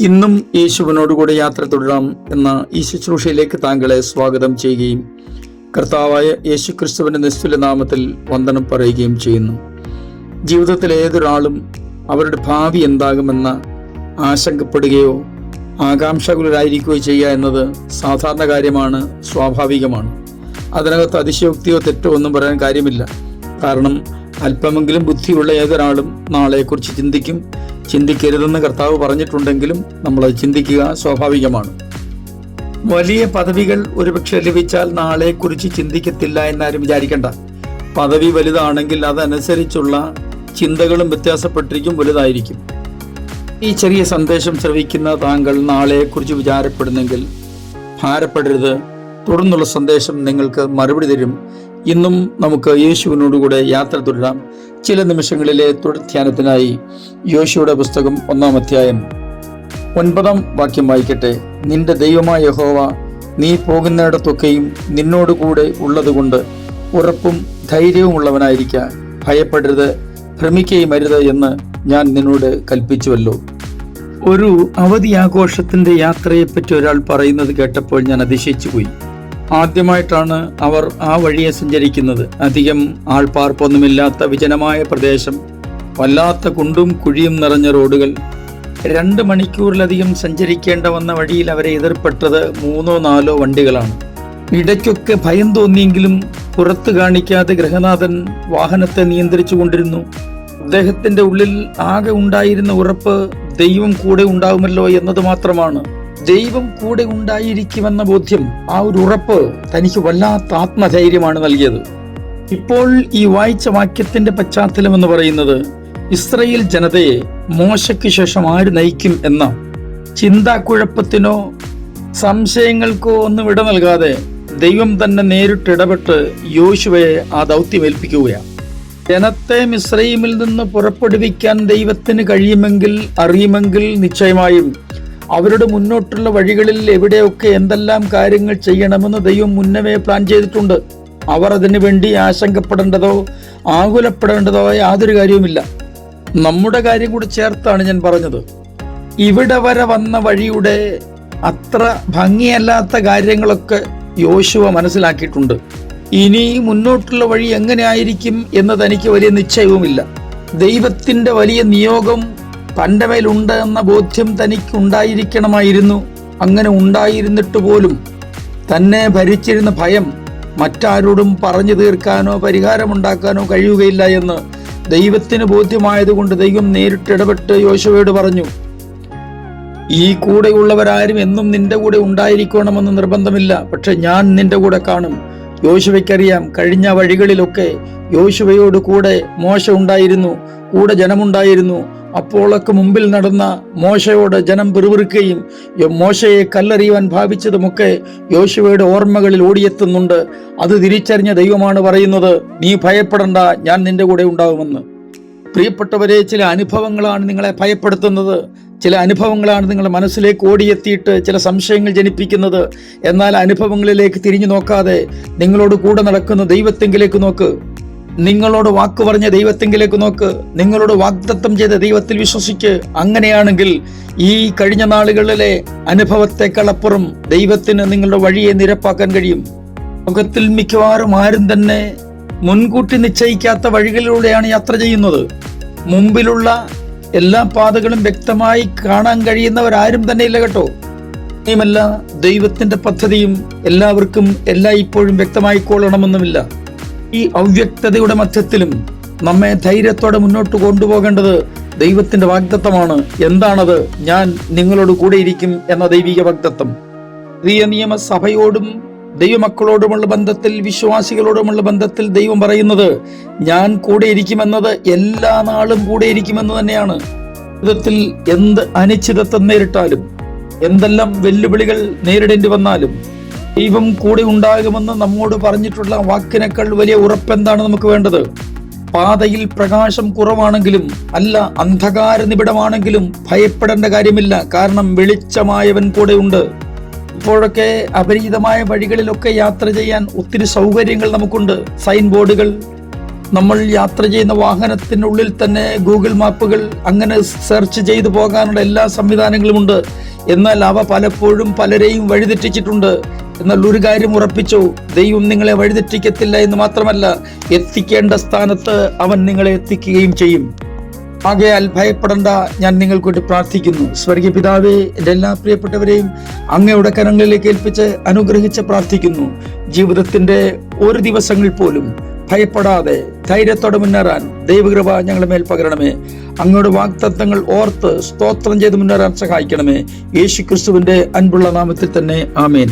ഇന്നും യേശുവിനോടുകൂടെ യാത്ര തുടരാം എന്ന ഈ ശുശ്രൂഷയിലേക്ക് താങ്കളെ സ്വാഗതം ചെയ്യുകയും കർത്താവായ യേശു ക്രിസ്തുവിന്റെ നിസ്തുല നാമത്തിൽ വന്ദനം പറയുകയും ചെയ്യുന്നു. ജീവിതത്തിൽ ഏതൊരാളും അവരുടെ ഭാവി എന്താകുമെന്ന് ആശങ്കപ്പെടുകയോ ആകാംക്ഷകുലരായിരിക്കുകയോ ചെയ്യുക എന്നത് സാധാരണ കാര്യമാണ് സ്വാഭാവികമാണ്. അതിനകത്ത് അതിശയോക്തിയോ തെറ്റോ ഒന്നും പറയാൻ കാര്യമില്ല. കാരണം അല്പമെങ്കിലും ബുദ്ധിയുള്ള ഏതൊരാളും നാളെക്കുറിച്ച് ചിന്തിക്കും ചിന്തിക്കരുതെന്ന് കർത്താവ് പറഞ്ഞിട്ടുണ്ടെങ്കിലും നമ്മളത് ചിന്തിക്കുക സ്വാഭാവികമാണ്. വലിയ പദവികൾ ഒരുപക്ഷെ ലഭിച്ചാൽ നാളെക്കുറിച്ച് ചിന്തിക്കത്തില്ല എന്നാരും വിചാരിക്കേണ്ട. പദവി വലുതാണെങ്കിൽ അതനുസരിച്ചുള്ള ചിന്തകളും വ്യത്യാസപ്പെട്ടിരിക്കും വലുതായിരിക്കും. ഈ ചെറിയ സന്ദേശം ശ്രവിക്കുന്ന താങ്കൾ നാളെക്കുറിച്ച് വിചാരപ്പെടുന്നെങ്കിൽ ഭാരപ്പെടരുത്. തുടർന്നുള്ള സന്ദേശം നിങ്ങൾക്ക് മറുപടി തരും. ഇന്നും നമുക്ക് യേശുവിനോടുകൂടെ യാത്ര തുടരാം. ചില നിമിഷങ്ങളിലെ തുടർധ്യാനത്തിനായി യോശുയുടെ പുസ്തകം ഒന്നാം അധ്യായം ഒൻപതാം വാക്യം വായിക്കട്ടെ. നിന്റെ ദൈവമായ യഹോവ നീ പോകുന്നിടത്തൊക്കെയും നിന്നോടുകൂടെ ഉള്ളതുകൊണ്ട് ഉറപ്പും ധൈര്യവും ധൈര്യവുമുള്ളവനായിരിക്ക ഭയപ്പെടരുത് ഭ്രമിക്കുകയും അരുത് എന്ന് ഞാൻ നിന്നോട് കൽപ്പിച്ചുവല്ലോ. ഒരു അവധി ആഘോഷത്തിന്റെ യാത്രയെപ്പറ്റി ഒരാൾ പറയുന്നത് കേട്ടപ്പോൾ ഞാൻ അതിശയിച്ചു പോയി ആദ്യമായിട്ടാണ് അവർ ആ വഴിയെ സഞ്ചരിക്കുന്നത്. അധികം ആൾപ്പാർപ്പൊന്നുമില്ലാത്ത വിജനമായ പ്രദേശം വല്ലാത്ത കുണ്ടും കുഴിയും നിറഞ്ഞ റോഡുകൾ. രണ്ട് മണിക്കൂറിലധികം സഞ്ചരിക്കേണ്ട വന്ന വഴിയിൽ അവരെ എതിർപ്പെട്ടത് മൂന്നോ നാലോ വണ്ടികളാണ്. ഇടയ്ക്കൊക്കെ ഭയം തോന്നിയെങ്കിലും പുറത്തു കാണിക്കാതെ ഗൃഹനാഥൻ വാഹനത്തെ നിയന്ത്രിച്ചു കൊണ്ടിരുന്നു അദ്ദേഹത്തിന്റെ ഉള്ളിൽ ആകെ ഉണ്ടായിരുന്ന ഉറപ്പ് ദൈവം കൂടെ ഉണ്ടാവുമല്ലോ എന്നത് മാത്രമാണ്. ദൈവം കൂടെ ഉണ്ടായിരിക്കുമെന്ന ബോധ്യം ആ ഒരു ഉറപ്പ് തനിക്ക് വല്ലാത്ത ആത്മധൈര്യമാണ് നൽകിയത്. ഇപ്പോൾ ഈ വായിച്ച വാക്യത്തിന്റെ പശ്ചാത്തലം എന്ന് പറയുന്നത് ഇസ്രയേൽ ജനതയെ മോശയ്ക്ക് ശേഷം ആര് നയിക്കും എന്ന ചിന്താക്കുഴപ്പത്തിനോ സംശയങ്ങൾക്കോ ഒന്നും ഇട നൽകാതെ ദൈവം തന്നെ നേരിട്ട് ഇടപെട്ട് യോശുവയെ ആ ദൗത്യമേൽപ്പിക്കുകയാണ്. ജനത്തെ മിശ്രൈമിൽ നിന്ന് പുറപ്പെടുവിക്കാൻ ദൈവത്തിന് കഴിയുമെങ്കിൽ അറിയുമെങ്കിൽ നിശ്ചയമായും അവരുടെ മുന്നോട്ടുള്ള വഴികളിൽ എവിടെയൊക്കെ എന്തെല്ലാം കാര്യങ്ങൾ ചെയ്യണമെന്ന് ദൈവം മുന്നമേ പ്ലാൻ ചെയ്തിട്ടുണ്ട്. അവർ അതിനുവേണ്ടി ആശങ്കപ്പെടേണ്ടതോ ആകുലപ്പെടേണ്ടതോ യാതൊരു കാര്യവുമില്ല. നമ്മുടെ കാര്യം കൂടി ചേർത്താണ് ഞാൻ പറഞ്ഞത്. ഇവിടെ വരെ വന്ന വഴിയുടെ അത്ര ഭംഗിയല്ലാത്ത കാര്യങ്ങളൊക്കെ യോശുവ മനസ്സിലാക്കിയിട്ടുണ്ട്. ഇനി മുന്നോട്ടുള്ള വഴി എങ്ങനെയായിരിക്കും എന്നത് എനിക്ക് വലിയ നിശ്ചയവുമില്ല. ദൈവത്തിന്റെ വലിയ നിയോഗം തന്റെ മേലുണ്ട് എന്ന ബോധ്യം തനിക്ക് ഉണ്ടായിരിക്കണമായിരുന്നു അങ്ങനെ ഉണ്ടായിരുന്നിട്ട് പോലും തന്നെ ഭരിച്ചിരുന്ന ഭയം മറ്റാരോടും പറഞ്ഞു തീർക്കാനോ പരിഹാരമുണ്ടാക്കാനോ കഴിയുകയില്ല എന്ന് ദൈവത്തിന് ബോധ്യമായതുകൊണ്ട് ദൈവം നേരിട്ട് ഇടപെട്ട് യോശുവയോട് പറഞ്ഞു ഈ കൂടെയുള്ളവരാരും എന്നും നിന്റെ കൂടെ ഉണ്ടായിരിക്കണമെന്ന് നിർബന്ധമില്ല. പക്ഷെ ഞാൻ നിന്റെ കൂടെ കാണും. യോശുവയ്ക്കറിയാം കഴിഞ്ഞ വഴികളിലൊക്കെ യോശുവയോട് കൂടെ മോശ ഉണ്ടായിരുന്നു കൂടെ ജനമുണ്ടായിരുന്നു. അപ്പോളൊക്കെ മുമ്പിൽ നടന്ന മോശയോട് ജനം പിറുപിറുക്കുകയും മോശയെ കല്ലെറിയുവാൻ ഭാവിച്ചതുമൊക്കെ യോശുവയുടെ ഓർമ്മകളിൽ ഓടിയെത്തുന്നുണ്ട്. അത് തിരിച്ചറിഞ്ഞ ദൈവമാണ് പറയുന്നത് നീ ഭയപ്പെടണ്ട ഞാൻ നിന്റെ കൂടെ ഉണ്ടാവുമെന്ന്. പ്രിയപ്പെട്ടവരെ ചില അനുഭവങ്ങളാണ് നിങ്ങളെ ഭയപ്പെടുത്തുന്നത്. ചില അനുഭവങ്ങളാണ് നിങ്ങളുടെ മനസ്സിലേക്ക് ഓടിയെത്തിയിട്ട് ചില സംശയങ്ങൾ ജനിപ്പിക്കുന്നത്. എന്നാൽ അനുഭവങ്ങളിലേക്ക് തിരിഞ്ഞു നോക്കാതെ നിങ്ങളോട് കൂടെ നടക്കുന്ന ദൈവത്തെങ്കിലേക്ക് നോക്ക്. നിങ്ങളോട് വാക്ക് പറഞ്ഞ ദൈവത്തെങ്കിലേക്ക് നോക്ക്. നിങ്ങളോട് വാഗ്ദത്തം ചെയ്ത ദൈവത്തിൽ വിശ്വസിക്ക്. അങ്ങനെയാണെങ്കിൽ ഈ കഴിഞ്ഞ നാളുകളിലെ അനുഭവത്തെക്കാളപ്പുറം ദൈവത്തിന് നിങ്ങളുടെ വഴിയെ നിരപ്പാക്കാൻ കഴിയും. ലോകത്തിൽ മിക്കവാറും ആരും തന്നെ മുൻകൂട്ടി നിശ്ചയിക്കാത്ത വഴികളിലൂടെയാണ് യാത്ര ചെയ്യുന്നത്. മുമ്പിലുള്ള എല്ലാ പാതകളും വ്യക്തമായി കാണാൻ കഴിയുന്നവരാരും തന്നെ ഇല്ല കേട്ടോ. ഇനിയുമല്ല ദൈവത്തിന്റെ പദ്ധതിയും എല്ലാവർക്കും എല്ലാ ഇപ്പോഴും വ്യക്തമായി കൊള്ളണമെന്നുമില്ല. ഈ അവ്യക്തതയുടെ മധ്യത്തിലും നമ്മെ ധൈര്യത്തോടെ മുന്നോട്ട് കൊണ്ടുപോകേണ്ടത് ദൈവത്തിന്റെ വാഗ്ദത്തമാണ്. എന്താണത്? ഞാൻ നിങ്ങളോട് കൂടെയിരിക്കും എന്ന ദൈവിക വാഗ്ദത്തം. പുതിയ നിയമസഭയോടും ദൈവമക്കളോടുമുള്ള ബന്ധത്തിൽ വിശ്വാസികളോടുമുള്ള ബന്ധത്തിൽ ദൈവം പറയുന്നത് ഞാൻ കൂടെ ഇരിക്കുമെന്നത് എല്ലാ നാളും കൂടെ ഇരിക്കുമെന്ന് തന്നെയാണ്. ജീവിതത്തിൽ എന്ത് അനിശ്ചിതത്വം നേരിട്ടാലും എന്തെല്ലാം വെല്ലുവിളികൾ നേരിടേണ്ടി വന്നാലും ദൈവം കൂടെ ഉണ്ടാകുമെന്ന് നമ്മോട് പറഞ്ഞിട്ടുള്ള വാക്കിനേക്കാൾ വലിയ ഉറപ്പെന്താണ് നമുക്ക് വേണ്ടത്? പാതയിൽ പ്രകാശം കുറവാണെങ്കിലും അല്ല അന്ധകാര നിബിഡമാണെങ്കിലും ഭയപ്പെടേണ്ട കാര്യമില്ല. കാരണം വെളിച്ചമായവൻ കൂടെയുണ്ട്. ഇപ്പോഴൊക്കെ അപരിചിതമായ വഴികളിലൊക്കെ യാത്ര ചെയ്യാൻ ഒത്തിരി സൗകര്യങ്ങൾ നമുക്കുണ്ട്. സൈൻ ബോർഡുകൾ നമ്മൾ യാത്ര ചെയ്യുന്ന വാഹനത്തിനുള്ളിൽ തന്നെ ഗൂഗിൾ മാപ്പുകൾ അങ്ങനെ സെർച്ച് ചെയ്തു പോകാനുള്ള എല്ലാ സംവിധാനങ്ങളുമുണ്ട്. എന്നാൽ അവ പലപ്പോഴും പലരെയും വഴിതെറ്റിച്ചിട്ടുണ്ട്. എന്നാൽ ഒരു കാര്യം ഉറപ്പിച്ചു ദൈവം നിങ്ങളെ വഴിതെറ്റിക്കത്തില്ല എന്ന് മാത്രമല്ല എത്തിക്കേണ്ട സ്ഥാനത്ത് അവൻ നിങ്ങളെ എത്തിക്കുകയും ചെയ്യും. ആകയാൽ ഭയപ്പെടേണ്ട ഞാൻ നിങ്ങൾക്ക് വേണ്ടി പ്രാർത്ഥിക്കുന്നു. സ്വർഗീയ പിതാവെ എന്റെ എല്ലാ പ്രിയപ്പെട്ടവരെയും അങ്ങയുടെ കരങ്ങളിലേക്ക് ഏൽപ്പിച്ച് അനുഗ്രഹിച്ച് പ്രാർത്ഥിക്കുന്നു. ജീവിതത്തിന്റെ ഒരു ദിവസങ്ങൾ പോലും ഭയപ്പെടാതെ ധൈര്യത്തോടെ മുന്നേറാൻ ദൈവകൃപ ഞങ്ങളുടെ മേൽ പകരണമേ. അങ്ങയുടെ വാഗ്ദത്തങ്ങൾ ഓർത്ത് സ്തോത്രം ചെയ്ത് മുന്നേറാൻ സഹായിക്കണമേ. യേശു ക്രിസ്തുവിന്റെ അൻപുള്ള നാമത്തിൽ തന്നെ ആമേൻ.